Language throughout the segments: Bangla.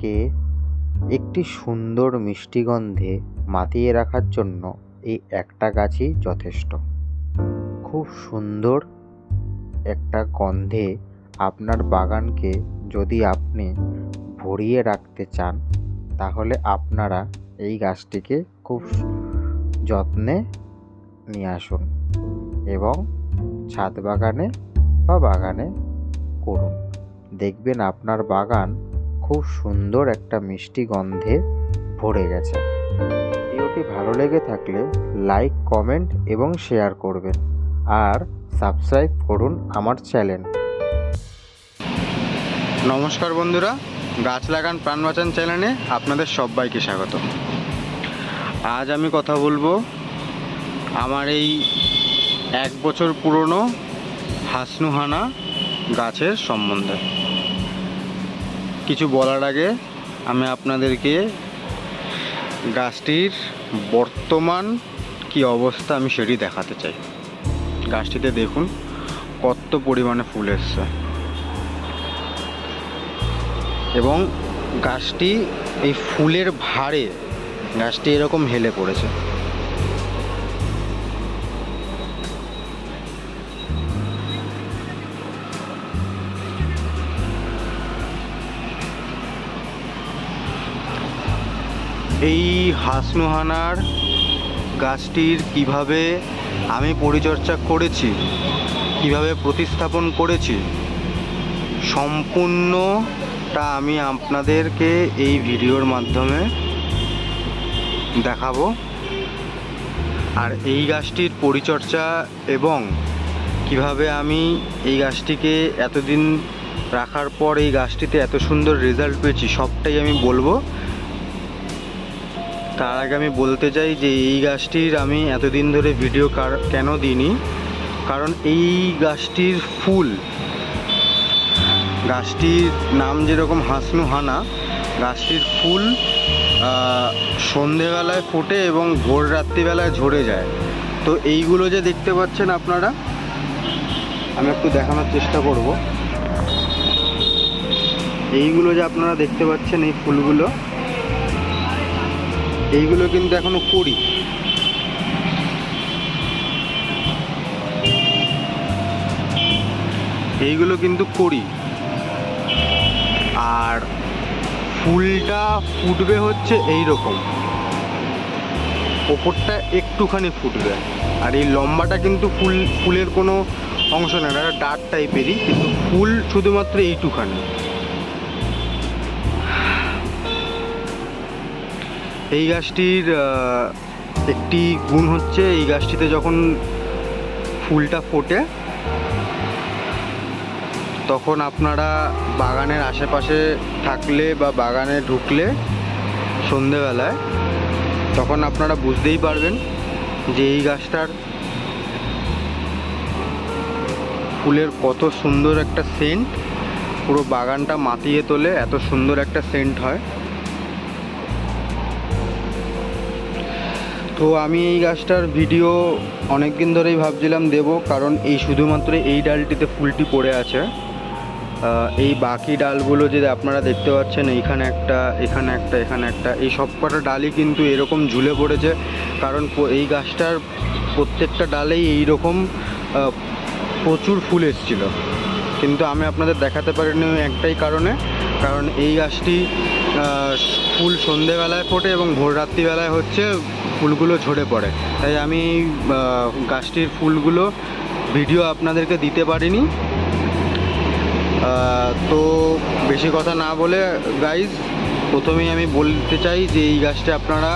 বাগানকে একটি সুন্দর মিষ্টি গন্ধে মাতিয়ে রাখার জন্য এই একটা গাছই যথেষ্ট। খুব সুন্দর একটা গন্ধে আপনার বাগানকে যদি আপনি ভরিয়ে রাখতে চান, তাহলে আপনারা এই গাছটিকে খুব যত্নে নিয়ে আসুন এবং ছাদ বাগানে বা বাগানে করুন। দেখবেন আপনার বাগান খুব সুন্দর একটা মিষ্টি গন্ধে ভরে গেছে। ভিডিওটি ভালো লেগে থাকলে লাইক, কমেন্ট এবং শেয়ার করবেন। আর সাবস্ক্রাইব করুন আমার চ্যানেল। নমস্কার বন্ধুরা, গাছ লাগান প্রাণ বাঁচান চ্যানেলে আপনাদের সবাইকে স্বাগত। আজ আমি কথা বলব আমার এই এক বছর পুরনো হাসনুহানা গাছের সম্বন্ধে। কিছু বলার আগে আমি আপনাদেরকে গাছটির বর্তমান কি অবস্থা আমি সেটি দেখাতে চাই। গাছটিতে দেখুন কত পরিমাণে ফুল এসছে। এবং গাছটি এই ফুলের ভারে গাছটি এরকম হেলে পড়েছে। এই হাসনুহানার গাছটির কীভাবে আমি পরিচর্যা করেছি, কীভাবে প্রতিস্থাপন করেছি, সম্পূর্ণটা আমি আপনাদেরকে এই ভিডিওর মাধ্যমে দেখাবো। আর এই গাছটির পরিচর্যা এবং কীভাবে আমি এই গাছটিকে এতদিন রাখার পর এই গাছটিতে এত সুন্দর রেজাল্ট পেয়েছি, সবটাই আমি বলব। তার আগে আমি বলতে চাই যে এই গাছটির আমি এতদিন ধরে ভিডিও কেন দিইনি? কারণ এই গাছটির ফুল, গাছটির নাম যেরকম হাসনু হানা, গাছটির ফুল সন্ধেবেলায় ফোটে এবং ভোর রাত্রিবেলায় ঝরে যায়। তো এইগুলো যে দেখতে পাচ্ছেন আপনারা, আমি একটু দেখানোর চেষ্টা করব। এইগুলো যে আপনারা দেখতে পাচ্ছেন এই ফুলগুলো এইগুলো কিন্তু এখনও করি এইগুলো কিন্তু করি আর ফুলটা ফুটবে হচ্ছে এই রকম ওপরটা একটুখানি ফুটবে। আর এই লম্বাটা কিন্তু ফুল, ফুলের কোনো অংশ না, এটা ডার্ক টাইপেরই, কিন্তু ফুল শুধুমাত্র এইটুখানি। এই গাছটির একটি গুণ হচ্ছে এই গাছটিতে যখন ফুলটা ফোটে, তখন আপনারা বাগানের আশেপাশে থাকলে বা বাগানে ঢুকলে সন্ধেবেলায় তখন আপনারা বুঝতেই পারবেন যে এই গাছটার ফুলের কত সুন্দর একটা সেন্ট। পুরো বাগানটা মাতিয়ে তোলে, এত সুন্দর একটা সেন্ট হয়। তো আমি এই গাছটার ভিডিও অনেক দিন ধরেই ভাবছিলাম দেব, কারণ এই শুধুমাত্র এই ডালটিতে ফুলটি পড়ে আছে। এই বাকি ডালগুলো যে আপনারা দেখতে পাচ্ছেন, এইখানে একটা, এখানে একটা এখানে একটা, এই সব কটা ডালই কিন্তু এরকম ঝুলে পড়েছে, কারণ এই গাছটার প্রত্যেকটা ডালেই এইরকম প্রচুর ফুল এসেছিল। কিন্তু আমি আপনাদের দেখাতে পারিনি একটাই কারণে। কারণ এই গাছটি ফুল সন্ধেবেলায় ফোটে এবং ভোর রাত্রিবেলায় হচ্ছে ফুলগুলো ঝরে পড়ে। তাই আমি গাছটির ফুলগুলো ভিডিও আপনাদেরকে দিতে পারিনি। তো বেশি কথা না বলে গাইজ প্রথমেই আমি বলতে চাই যে এই গাছটা আপনারা,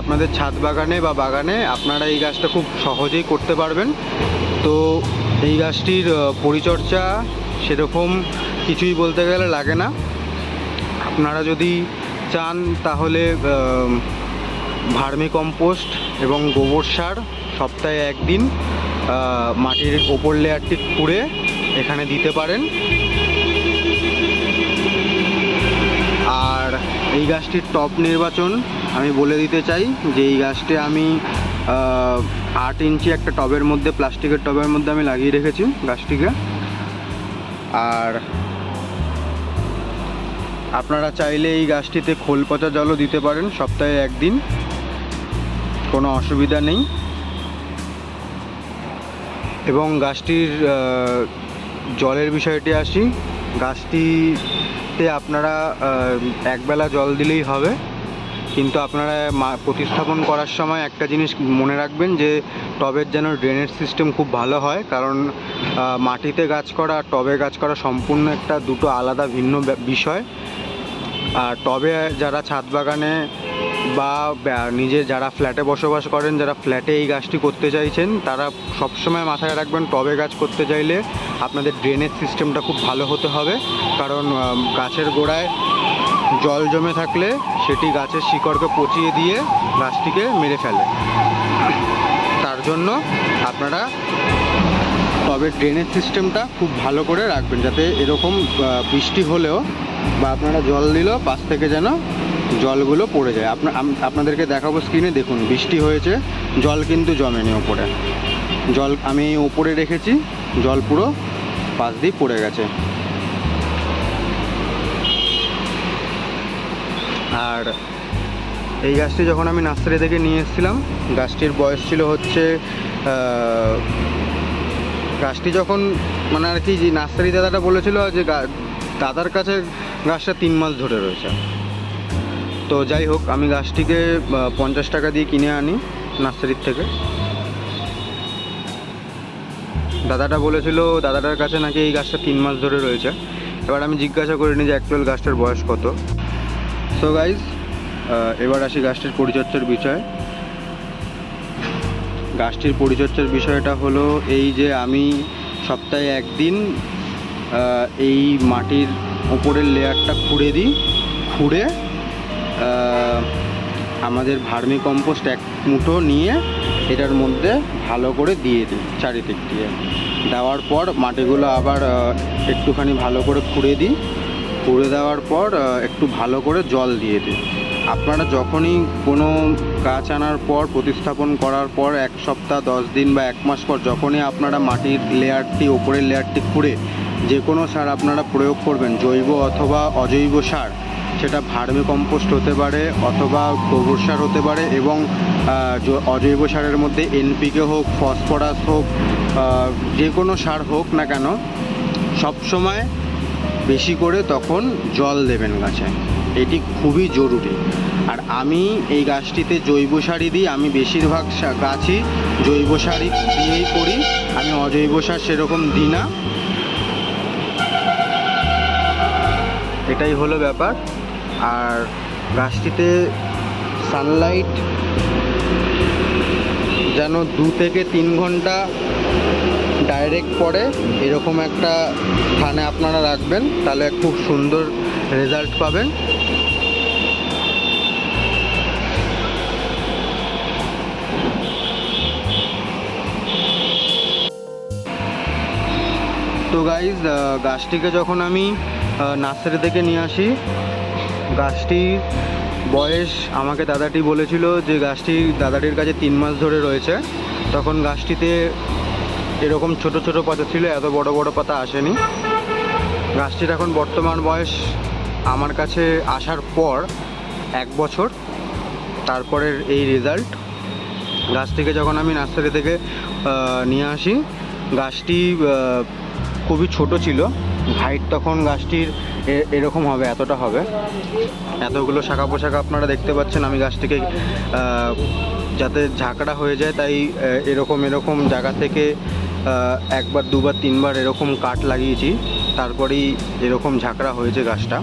আপনাদের ছাদ বাগানে বা বাগানে আপনারা এই গাছটা খুব সহজেই করতে পারবেন। তো এই গাছটির পরিচর্যা সেরকম কিছুই বলতে গেলে লাগে না। আপনারা যদি চান তাহলে ভার্মি কম্পোস্ট এবং গোবর সার সপ্তাহে একদিন মাটির ওপর লেয়ারটি খুঁড়ে এখানে দিতে পারেন। আর এই গাছটির টপ নির্বাচন, আমি বলে দিতে চাই যে এই গাছটি আমি আট ইঞ্চি একটা টবের মধ্যে, প্লাস্টিকের টবের মধ্যে আমি লাগিয়ে রেখেছি গাছটিকে। আর আপনারা চাইলে এই গাছটিতে খোল পচা জলও দিতে পারেন, সপ্তাহে একদিন। কোনো অসুবিধা নেই। এবং গাছটির জলের বিষয়টি আসি। গাছটিতে আপনারা একবেলা জল দিলেই হবে। কিন্তু আপনারা প্রতিস্থাপন করার সময় একটা জিনিস মনে রাখবেন যে টবের যেন ড্রেনেজ সিস্টেম খুব ভালো হয়, কারণ মাটিতে গাছ করা আর টবে গাছ করা সম্পূর্ণ একটা দুটো আলাদা ভিন্ন বিষয়। আর টবে যারা ছাদ বাগানে বা নিজে যারা ফ্ল্যাটে বসবাস করেন, যারা ফ্ল্যাটে এই গাছটি করতে চাইছেন, তারা সবসময় মাথায় রাখবেন টবে গাছ করতে চাইলে আপনাদের ড্রেনেজ সিস্টেমটা খুব ভালো হতে হবে। কারণ গাছের গোড়ায় জল জমে থাকলে সেটি গাছের শিকড়কে পচিয়ে দিয়ে গাছটিকে মেরে ফেলে। তার জন্য আপনারা তবে ড্রেনেজ সিস্টেমটা খুব ভালো করে রাখবেন যাতে এরকম বৃষ্টি হলেও বা আপনারা জল দিলেও পাশ থেকে যেন জলগুলো পড়ে যায়। আপনার আপনাদেরকে দেখাবো স্ক্রিনে দেখুন, বৃষ্টি হয়েছে, জল কিন্তু জমেনি ওপরে জল আমি ওপরে রেখেছি, জল পুরো পাশ দিয়ে পড়ে গেছে। আর এই গাছটি যখন আমি নার্সারি থেকে নিয়ে এসেছিলাম, গাছটির বয়স ছিল হচ্ছে গাছটি যখন মানে আর কি যে নার্সারি দাদাটা বলেছিল যে দাদার কাছে গাছটা তিন মাস ধরে রয়েছে। তো যাই হোক, আমি গাছটিকে পঞ্চাশ টাকা দিয়ে কিনে আনি নার্সারির থেকে। দাদাটা বলেছিল, দাদাটার কাছে নাকি এই গাছটা তিন মাস ধরে রয়েছে। এবার আমি জিজ্ঞাসা করিনি যে অ্যাকচুয়াল গাছটার বয়স কত। সো গাইজ এবার আসি গাছটির পরিচর্যার বিষয়। গাছটির পরিচর্যার বিষয়টা হলো এই যে আমি সপ্তাহে একদিন এই মাটির ওপরের লেয়ারটা খুঁড়ে দিই, খুঁড়ে আমাদের ভার্মি কম্পোস্ট এক মুঠো নিয়ে এটার মধ্যে ভালো করে দিয়ে দিই চারিদিক দিয়ে। দেওয়ার পর মাটিগুলো আবার একটুখানি ভালো করে খুঁড়ে দিই। খুঁড়ে দেওয়ার পর একটু ভালো করে জল দিয়ে দিন। আপনারা যখনই কোনো গাছ আনার পর, প্রতিস্থাপন করার পর, এক সপ্তাহ, দশ দিন বা এক মাস পর, যখনই আপনারা মাটির লেয়ারটি, ওপরের লেয়ারটি খুঁড়ে যে কোনো সার আপনারা প্রয়োগ করবেন, জৈব অথবা অজৈব সার, সেটা ভার্মি কম্পোস্ট হতে পারে অথবা গোবর সার হতে পারে এবং অজৈব সারের মধ্যে এনপিকে হোক, ফসফরাস হোক যে কোনো সার হোক না কেন, সবসময় বেশি করে তখন জল দেবেন গাছে। এটি খুবই জরুরি। আর আমি এই গাছটিতে জৈব সারই দিই, আমি বেশিরভাগ গাছই জৈব সারই দিয়েই করি, আমি অজৈব সার সেরকম দিই না। এটাই হলো ব্যাপার। আর গাছটিতে সানলাইট যেন দু থেকে তিন ঘণ্টা ডাইরেক্ট পড়ে এরকম একটা স্থানে আপনারা রাখবেন, তাহলে খুব সুন্দর রেজাল্ট পাবেন। তো গাইজ গাছটিকে যখন আমি নার্সারি থেকে নিয়ে আসি, গাছটির বয়স, আমাকে দাদাটি বলেছিল যে গাছটি দাদাটির কাছে তিন মাস ধরে রয়েছে। তখন গাছটিতে এরকম ছোট ছোট পাতা ছিল, এত বড় বড় পাতা আসেনি। গাছটির এখন বর্তমান বয়স আমার কাছে আসার পর এক বছর, তারপরের এই রেজাল্ট গাছ থেকে যখন আমি নার্সারি থেকে নিয়ে আসি, গাছটি খুবই ছোট ছিল। হাইট তখন গাছটির এরকম হবে, এতটা হবে। এতগুলো শাখা পোশাখা আপনারা দেখতে পাচ্ছেন, আমি গাছটিকে যাতে ঝাঁকড়া হয়ে যায়, তাই এরকম এরকম জায়গা থেকে একবার, দুবার, তিনবার এরকম কাঠ লাগিয়েছি, তারপরেই এরকম ঝাঁকড়া হয়েছে গাছটা।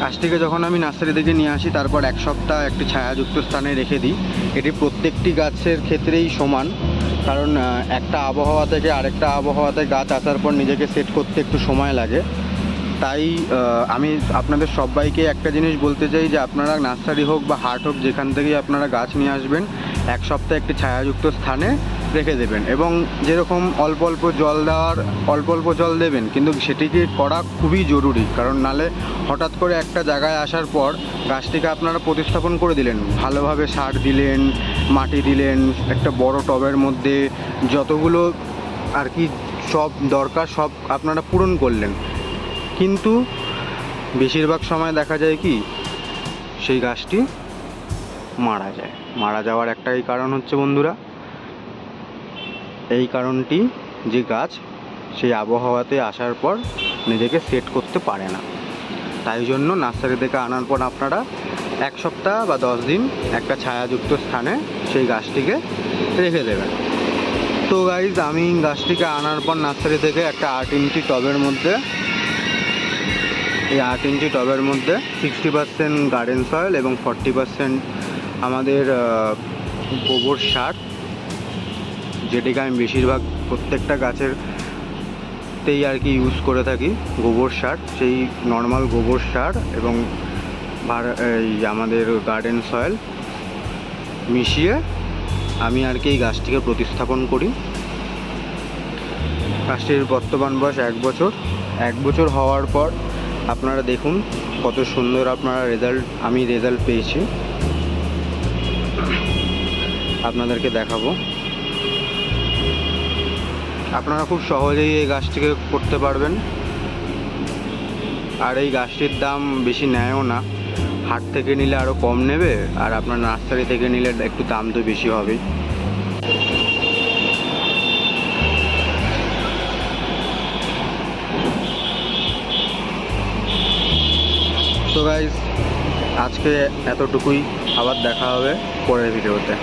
গাছটিকে যখন আমি নার্সারি থেকে নিয়ে আসি, তারপর এক সপ্তাহ একটি ছায়াযুক্ত স্থানে রেখে দিই। এটি প্রত্যেকটি গাছের ক্ষেত্রেই সমান, কারণ একটা আবহাওয়া থেকে আরেকটা আবহাওয়াতে গাছ আসার পর নিজেকে সেট করতে একটু সময় লাগে। তাই আমি আপনাদের সবাইকে একটা জিনিস বলতে চাই যে, আপনারা নার্সারি হোক বা হাট হোক, যেখান থেকেই আপনারা গাছ নিয়ে আসবেন, এক সপ্তাহ একটি ছায়াযুক্ত স্থানে রেখে দেবেন এবং যেরকম অল্প অল্প জল দেওয়ার, অল্প অল্প জল দেবেন, কিন্তু সেটিকে করা খুবই জরুরি। কারণ নালে হঠাৎ করে একটা জায়গায় আসার পর গাছটিকে আপনারা প্রতিস্থাপন করে দিলেন। ভালোভাবে সার দিলেন, মাটি দিলেন, একটা বড় টবের মধ্যে যতগুলো আর কি সব দরকার সব আপনারা পূরণ করলেন। কিন্তু বেশিরভাগ সময় দেখা যায় কি, সেই গাছটি মারা যায়। মারা যাওয়ার একটাই কারণ হচ্ছে বন্ধুরা এই কারণটি যে গাছ সেই আবহাওয়াতে আসার পর নিজেকে সেট করতে পারে না। তাই জন্য নার্সারি থেকে আনার পর আপনারা এক সপ্তাহ বা দশ দিন একটা ছায়াযুক্ত স্থানে সেই গাছটিকে রেখে দেবেন। তো গাইজ আমি গাছটিকে আনার পর নার্সারি থেকে একটা আট ইঞ্চি টবের মধ্যে, এই আট ইঞ্চি টবের মধ্যে সিক্সটি পার্সেন্ট গার্ডেন সয়েল এবং ফর্টি পার্সেন্ট আমাদের গোবর সার যেটিকে আমি বেশিরভাগ প্রত্যেকটা গাছের তেই আর কি ইউজ করে থাকি, গোবর সার। সেই নর্মাল গোবর সার এবং এই আমাদের গার্ডেন সয়েল মিশিয়ে আমি আর কি এই গাছটিকে প্রতিস্থাপন করি। গাছটির বর্তমান বয়স এক বছর। এক বছর হওয়ার পর আপনারা দেখুন কত সুন্দর আপনারা রেজাল্ট আমি রেজাল্ট পেয়েছি। আপনাদেরকে দেখাবো। আপনারা খুব সহজেই এই গাছটিকে করতে পারবেন। আর এই গাছটির দাম বেশি নেয়ও না। হাট থেকে নিলে আরও কম নেবে, আর আপনার নার্সারি থেকে নিলে একটু দাম তো বেশি হবেই। তো গাইজ আজকে এতটুকুই। আবার দেখা হবে পরের ভিডিওতে